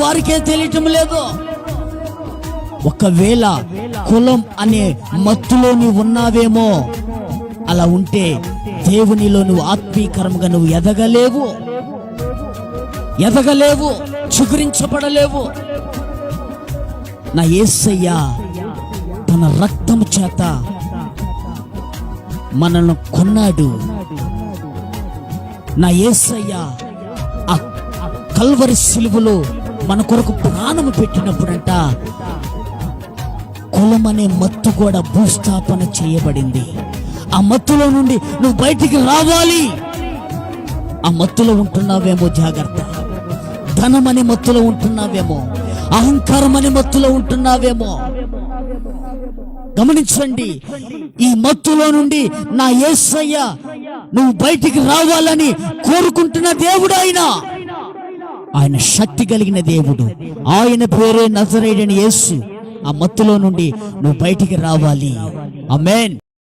వారికే తెలియటం లేదు. ఒకవేళ కులం అనే మత్తులోని ఉన్నావేమో అలా ఉంటే దేవునిలో నువ్వు ఆత్మీకరంగా నువ్వు ఎదగలేవు. ఎదగలేవు చిగురించబడలేవు. నా ఏసయ్య తన రక్తము చేత మనల్ని కొన్నాడు. నా ఏసయ్య ఆ కల్వరి సిలువలో మన కొరకు ప్రాణము పెట్టినప్పుడంట కులం అనే మత్తు కూడా భూస్థాపన చేయబడింది. ఆ మత్తులో నుండి నువ్వు బయటికి రావాలి. ఆ మత్తులో ఉంటున్నావేమో జాగ్రత్త. ధనం అనే మత్తులో ఉంటున్నావేమో. అహంకారం అనే మత్తులో ఉంటున్నావేమో. గమనించండి ఈ మత్తులో నుండి నా యేసయ్య నువ్వు బయటికి రావాలని కోరుకుంటున్న దేవుడు ఆయన ఆయన శక్తి కలిగిన దేవుడు. ఆయన పేరే నజరేడని యేసు. ఆ మత్తులో నుండి నువ్వు బయటికి రావాలి. అమేన్